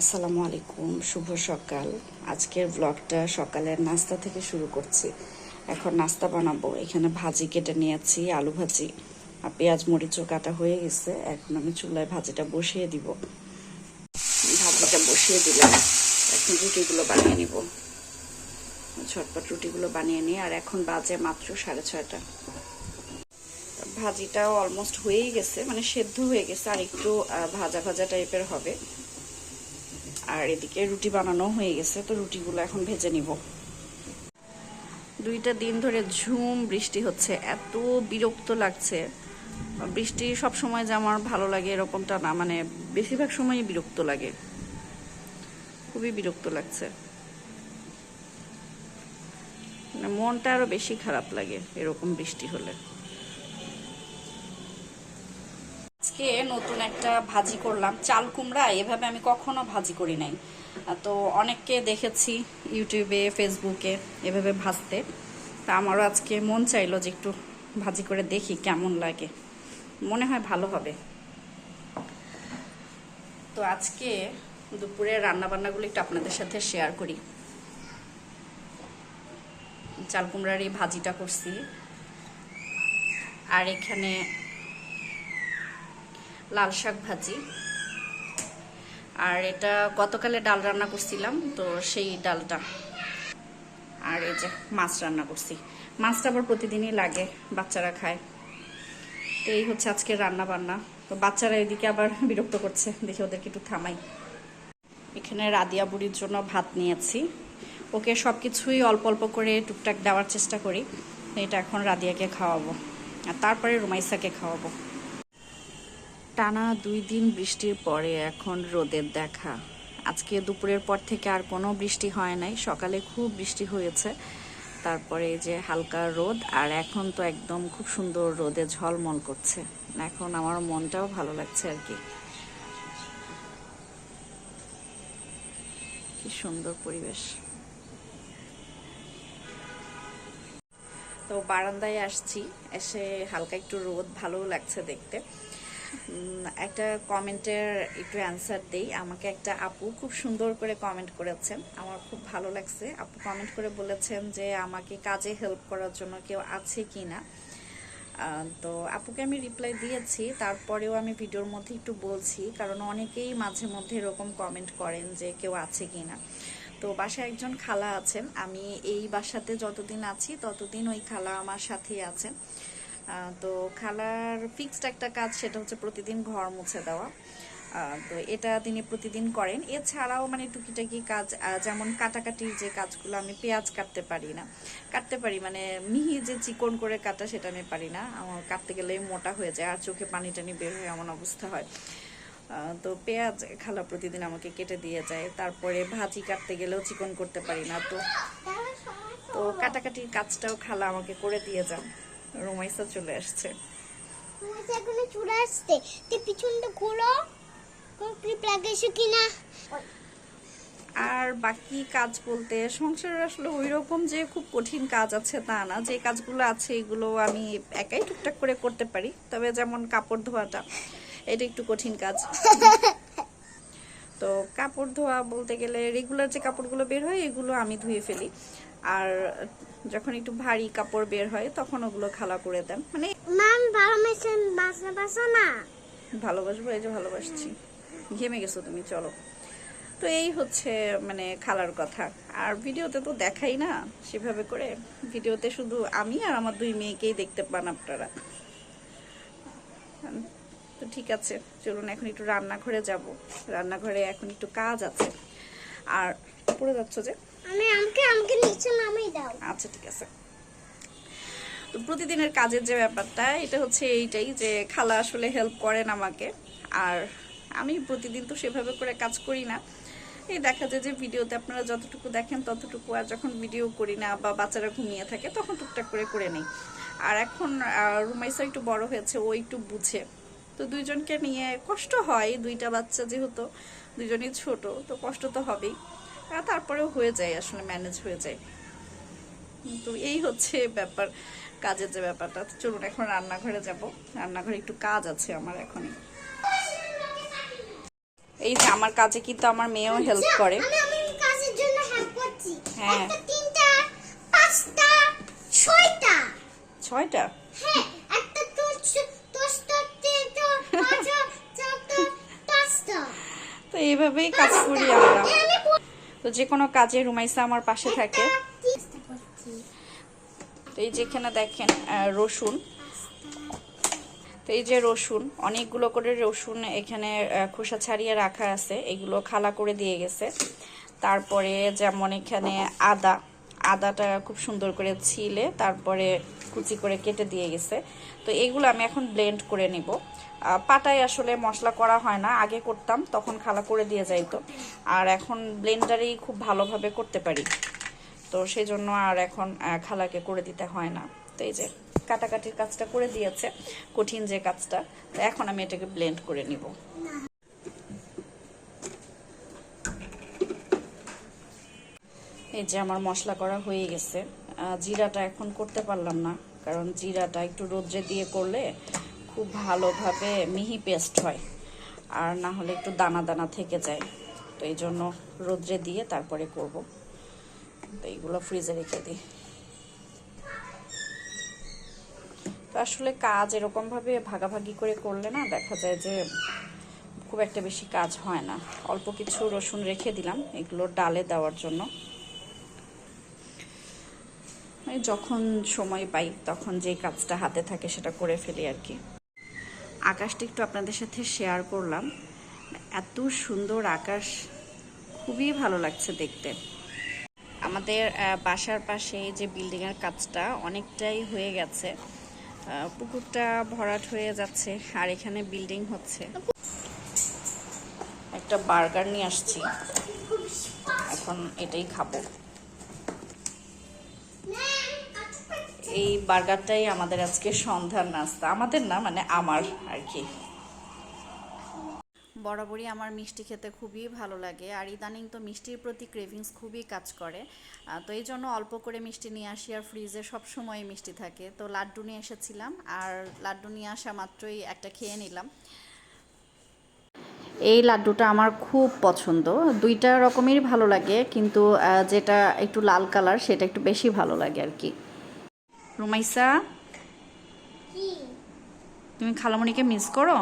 আসসালামু আলাইকুম, শুভ সকাল। আজকের ব্লগটা সকালের নাস্তা থেকে শুরু করছি। এখন নাস্তা বানাবো। এখানে ভাজি কেটে নিয়েছি, আলু ভাজি আর পেঁয়াজ মরিচও কাটা হয়ে গেছে। এখন আমি চুলায় ভাজিটা বসিয়ে দিব। ভাজিটা বসিয়ে দিলাম। এখন রুটিগুলো বানিয়ে নিব। ঝটপট রুটিগুলো বানিয়ে নিই আর এখন বাজে মাত্র সাড়ে ছয়টা। ভাজিটাও অলমোস্ট হয়েই গেছে মানে সেদ্ধ হয়ে গেছে, আর একটু ভাজা ভাজা টাইপের হবে। আর এদিকে রুটি বানানো হয়ে গেছে, তো রুটিগুলো এখন ভেজে নিব। দুইটা দিন ধরে ঝুম বৃষ্টি হচ্ছে, এত বিরক্ত লাগছে। বৃষ্টি সব সময় যে আমার ভালো লাগে এরকমটা না মানে বেশিরভাগ সময়ই বিরক্ত লাগে। খুবই বিরক্ত লাগছে। মানে মনটা আরও বেশি খারাপ লাগে এরকম বৃষ্টি হলে। আজকে নতুন একটা ভাজি করলাম। চাল কুমড়া, এভাবে আমি কখনো ভাজি করি নাই। তো অনেককে দেখেছি ইউটিউবে, ফেসবুকে এভাবে ভাজতে। তা আমারও আজকে মন চাইলো যে একটু ভাজি করে দেখি কেমন লাগে। মনে হয় ভালো হবে। তো আজকে দুপুরে রান্না বান্নাগুলো একটু আপনাদের সাথে শেয়ার করি। চাল কুমড়ার এই ভাজিটা করছি। আর এখানে লাল শাক ভাজি। আর এটা গতকালে ডাল রান্না করছিলাম, তো সেই ডালটা। আর এই যে মাছ রান্না করছি। মাছটা আবার প্রতিদিনই লাগে, বাচ্চারা খায়। তো এই হচ্ছে আজকে রান্না বান্না। তো বাচ্চারা এদিকে আবার বিরক্ত করছে, দেখে ওদেরকে একটু থামাই। এখানে রাদিয়া বুড়ির জন্য ভাত নিয়েছি। ওকে সব কিছুই অল্প অল্প করে টুকটাক দেওয়ার চেষ্টা করি। এটা এখন রাদিয়াকে খাওয়াবো। আর তারপরে রুমাইসাকে খাওয়াবো। টানা দুই দিন বৃষ্টির পরে এখন রোদের দেখা। আজকে দুপুরের পর থেকে আর কোনো বৃষ্টি হয় নাই। সকালে খুব বৃষ্টি হয়েছে। তারপরে যে হালকা রোদ, আর এখন তো একদম খুব সুন্দর রোদে ঝলমল করছে। এখন আমার মনটাও ভালো লাগছে আর কি। সুন্দর পরিবেশ। তো বারান্দায় আসছি, এসে হালকা একটু রোদ ভালো লাগছে দেখতে। একটা কমেন্টের একটু অ্যান্সার দেই। আমাকে একটা আপু খুব সুন্দর করে কমেন্ট করেছেন। আমার খুব ভালো লাগছে। আপু কমেন্ট করে বলেছেন যে, আমাকে কাজে হেল্প করার জন্য কেউ আছে কি না? তো আপুকে আমি রিপ্লাই দিয়েছি। তারপরেও আমি ভিডিওর মধ্যে একটু বলছি, কারণ অনেকেই মাঝে মধ্যে এরকম কমেন্ট করেন যে, কেউ আছে কি না? তো বাসায় একজন খালা আছেন। আমি এই বাসাতে যতদিন আছি, ততদিন ওই খালা আমার সাথেই আছেন। তো খালার ফিক্সড একটা কাজ, সেটা হচ্ছে প্রতিদিন ঘর মুছে দেওয়া। তো এটা তিনি প্রতিদিন করেন। এছাড়াও মানে টুকিটাকি কাজ যেমন কাটাকাটির যে কাজগুলো, আমি পেঁয়াজ কাটতে পারি না। কাটতে পারি মানে মিহি যে চিকন করে কাটা, সেটা আমি পারি না। আমার কাটতে গেলে মোটা হয়ে যায়, আর চোখে পানি টানি বের হয়ে এমন অবস্থা হয়। তো পেঁয়াজ খালা প্রতিদিন আমাকে কেটে দিয়ে যায়। তারপরে ভাজি কাটতে গেলেও চিকন করতে পারি না, তো তো কাটাকাটির কাজটাও খালা আমাকে করে দিয়ে যান। রোমাইসা চলে আসছে। তোমার এখানে চলে তুই পিছনটা ঘুরো। কিনা আর বাকি কাজ বলতে সংসারের আসলে ওই রকম যে খুব কঠিন কাজ আছে তা না। যে কাজগুলো আছে এগুলো আমি একাই টুকটাক করে করতে পারি। তবে যেমন কাপড় ধোয়াটা এটা একটু কঠিন কাজ। তো কাপড় ধোয়া বলতে গেলে রেগুলার যে কাপড়গুলো বের হয় এগুলো আমি ধুয়ে ফেলি। আর যখন একটু ভারী কাপড় বের হয় তখন ওগুলো খালা করে দেন। মানে মাম ভালো মেশিন বাসা বাসা না। ভালোবাসবো এই যে ভালোবাসছি। ঘেমে গেছো তুমি চলো। তো এই হচ্ছে মানে খালার কথা। আর ভিডিওতে তো দেখাই না সেভাবে করে। ভিডিওতে শুধু আমি আর আমার দুই মেয়েকেই দেখতে পান আপনারা। তো ঠিক আছে চলুন এখন একটু রান্নাঘরে যাব। রান্নাঘরে এখন একটু কাজ আছে। আর পড়ে যাচ্ছ যে? আমি আমাকে আমাকে নিচে দাও আচ্ছা ঠিক আছে। তো প্রতিদিনের কাজের যে ব্যাপারটা, এটা হচ্ছে এইটাই যে খালা আসলে হেল্প করেন আমাকে। আর আমি প্রতিদিন তো সেভাবে করে কাজ করি না। এই দেখা যায় যে ভিডিওতে আপনারা যতটুকু দেখেন ততটুকু, আর যখন ভিডিও করি না বা বাচ্চারা ঘুমিয়ে থাকে, তখন টুকটাক করে করে নেই। আর এখন রুমাইসা একটু বড় হয়েছে, ও একটু বুঝে। তো দুইজনকে নিয়ে কষ্ট হয়, দুইটা বাচ্চা যেহেতু, দুইজনই ছোট, তো কষ্ট তো হবেই। তারপরেও হয়ে যায়, আসলে ম্যানেজ হয়ে যায়। তো এই হচ্ছে ব্যাপার কাজের যে ব্যাপারটা। চলুন এখন রান্নাঘরে যাব। রান্নাঘরে একটু কাজ আছে আমার এখনই। এই যে আমার কাজে কিন্তু আমার মেয়েও হেল্প করে। হ্যাঁ। ছয়টা। হ্যাঁ তো এইভাবেই কাজ করি আমরা। তো যে কোনো কাজে রুমাইসা আমার পাশে থাকে। তো এই যেখানে দেখেন রসুন। তো এই যে রসুন, অনেকগুলো করে রসুন এখানে খোসা ছাড়িয়ে রাখা আছে। এগুলো খালা করে দিয়ে গেছে। তারপরে যেমন এখানে আদা, আদাটা খুব সুন্দর করে ছিলে, তারপরে কুচি করে কেটে দিয়ে গেছে। তো এগুলো আমি এখন ব্লেন্ড করে নিব। পাটায় আসলে মশলা করা হয় না, আগে করতাম, তখন খালা করে দিয়ে যাইতো। আর এখন ব্লেন্ডারেই খুব ভালোভাবে করতে পারি। তো সেই জন্য আর এখন খালাকে করে দিতে হয় না। তো এই যে কাটাকাটির কাজটা করে দিয়েছে, কঠিন যে কাজটা, তো এখন আমি এটাকে ব্লেন্ড করে নিব। এই যে আমার মশলা করা হয়ে গেছে। জিরাটা এখন করতে পারলাম না, কারণ জিরাটা একটু রোদ্রে দিয়ে করলে খুব ভালোভাবে মিহি পেস্ট হয়, আর না হলে একটু দানা দানা থেকে যায়। তো এই জন্য রোদ্রে দিয়ে তারপরে করব। এইগুলো ফ্রিজে রেখে দিই। তো আসলে কাজ এরকমভাবে ভাগাভাগি করে করলে না দেখা যায় যে খুব একটা বেশি কাজ হয় না। অল্প কিছু রসুন রেখে দিলাম এগুলো ডালে দেওয়ার জন্য। যখন সময় পাই তখন যে কাজটা হাতে থাকে সেটা করে ফেলি আর কি। আকাশটা একটু আপনাদের সাথে শেয়ার করলাম। এত সুন্দর আকাশ, খুবই ভালো লাগছে দেখতে। আমাদের বাসার পাশে যে বিল্ডিংয়ের কাজটা অনেকটাই হয়ে গেছে। পুকুরটা ভরাট হয়ে যাচ্ছে আর এখানে বিল্ডিং হচ্ছে। একটা বার্গার নিয়ে আসছি। এখন এটাই খাব। এই বার্গারটাই আমাদের আজকে সন্ধ্যার নাস্তা। আমাদের না মানে আমার আর কি। বরাবরই আমার মিষ্টি খেতে খুবই ভালো লাগে। আর ইদানিং তো মিষ্টির প্রতি ক্রেভিংস খুবই কাজ করে। তো এই জন্য অল্প করে মিষ্টি নিয়ে আসি আর ফ্রিজে সব সময় মিষ্টি থাকে। তো লাড্ডু নিয়ে এসেছিলাম আর লাড্ডু নিয়ে আসা মাত্রই একটা খেয়ে নিলাম। এই লাড্ডুটা আমার খুব পছন্দ। দুইটা রকমেরই ভালো লাগে কিন্তু যেটা একটু লাল কালার সেটা একটু বেশি ভালো লাগে আর কি। রুমাইসা? তুমি খালামণিকে মিস করো?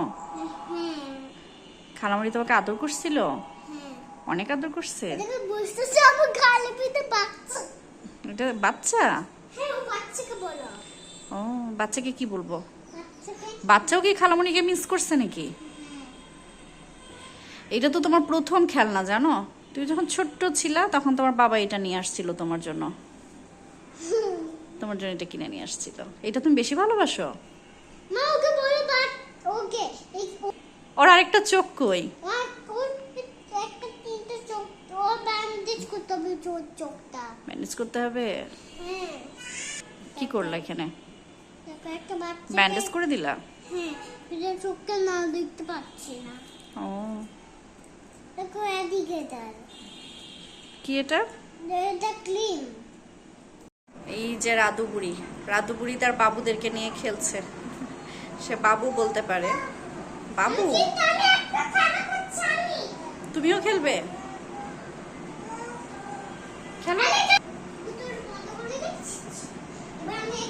খালামণি তোমাকে আদর করছিল? হ্যাঁ অনেক আদর করছে। এটা বাচ্চা? হ্যাঁ ও বাচ্চাকে কি বলব? বাচ্চাও কি খালামণিকে মিস করছে নাকি? এটা তো তোমার প্রথম খেলনা জানো? তুমি যখন ছোট্ট ছিলা তখন তোমার বাবা এটা নিয়ে আসছিল তোমার জন্য। তোমার জন্য এটা কিনে নিয়ে আসছিল। এটা তুমি বেশি ভালোবাসো? মা ওকে বলো বাট ওকে। এই ও- ওর আরেকটা চোখ কই? ম্যানেজ করতে হবে হ্যাঁ। কি করল এখানে? ব্যান্ডেজ করে দিলা? হ্যাঁ চোখটা না দেখতে পাচ্ছি না। ও। দেখো এদিকে কি এটা? এটা ক্লিন এই যে রাধু বুড়ি রাধু বুড়ি তার বাবুদেরকে নিয়ে খেলছে। সে বাবু বলতে পারে। বাবু? তুমিও খেলবে?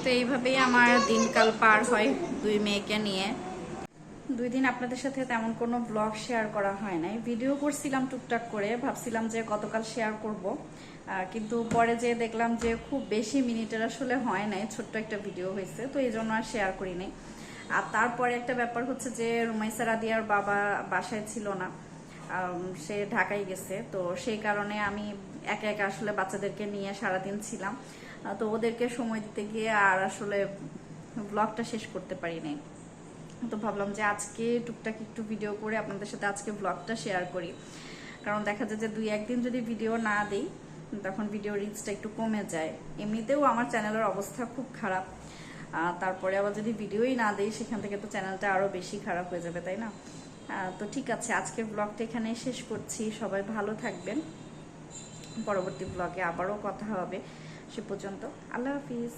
তো এইভাবেই আমার দিনকাল পার হয় দুই মেয়েকে নিয়ে। দুই দিন আপনাদের সাথে তেমন কোনো ব্লগ শেয়ার করা হয় নাই। ভিডিও করছিলাম টুকটাক করে, ভাবছিলাম যে গতকাল শেয়ার করব। কিন্তু পরে যে দেখলাম যে খুব বেশি মিনিটের আসলে হয় নাই, ছোট্ট একটা ভিডিও হয়েছে, তো এই জন্য আর শেয়ার করি নাই। আর তারপরে একটা ব্যাপার হচ্ছে যে রুমাইসা রাদিয়ার বাবা বাসায় ছিল না। সে ঢাকায় গেছে। তো সেই কারণে আমি একা একা আসলে বাচ্চাদেরকে নিয়ে সারাদিন ছিলাম। তো ওদেরকে সময় দিতে গিয়ে আর আসলে ব্লগটা শেষ করতে পারি নাই। তো ভাবলাম যে আজকে টুকটাক একটু ভিডিও করে আপনাদের সাথে আজকে ব্লগটা শেয়ার করি। কারণ দেখা যায় যে দুই একদিন যদি ভিডিও না দিই, তখন ভিডিও রিচটা একটু কমে যায়। এমনিতেও আমার চ্যানেলের অবস্থা খুব খারাপ। তারপরে আবার যদি ভিডিওই না দিই, সেখান থেকে তো চ্যানেলটা আরও বেশি খারাপ হয়ে যাবে, তাই না? তো ঠিক আছে, আজকের ব্লগটা এখানে শেষ করছি। সবাই ভালো থাকবেন। পরবর্তী ব্লগে আবারও কথা হবে। সে পর্যন্ত, আল্লাহ হাফিজ।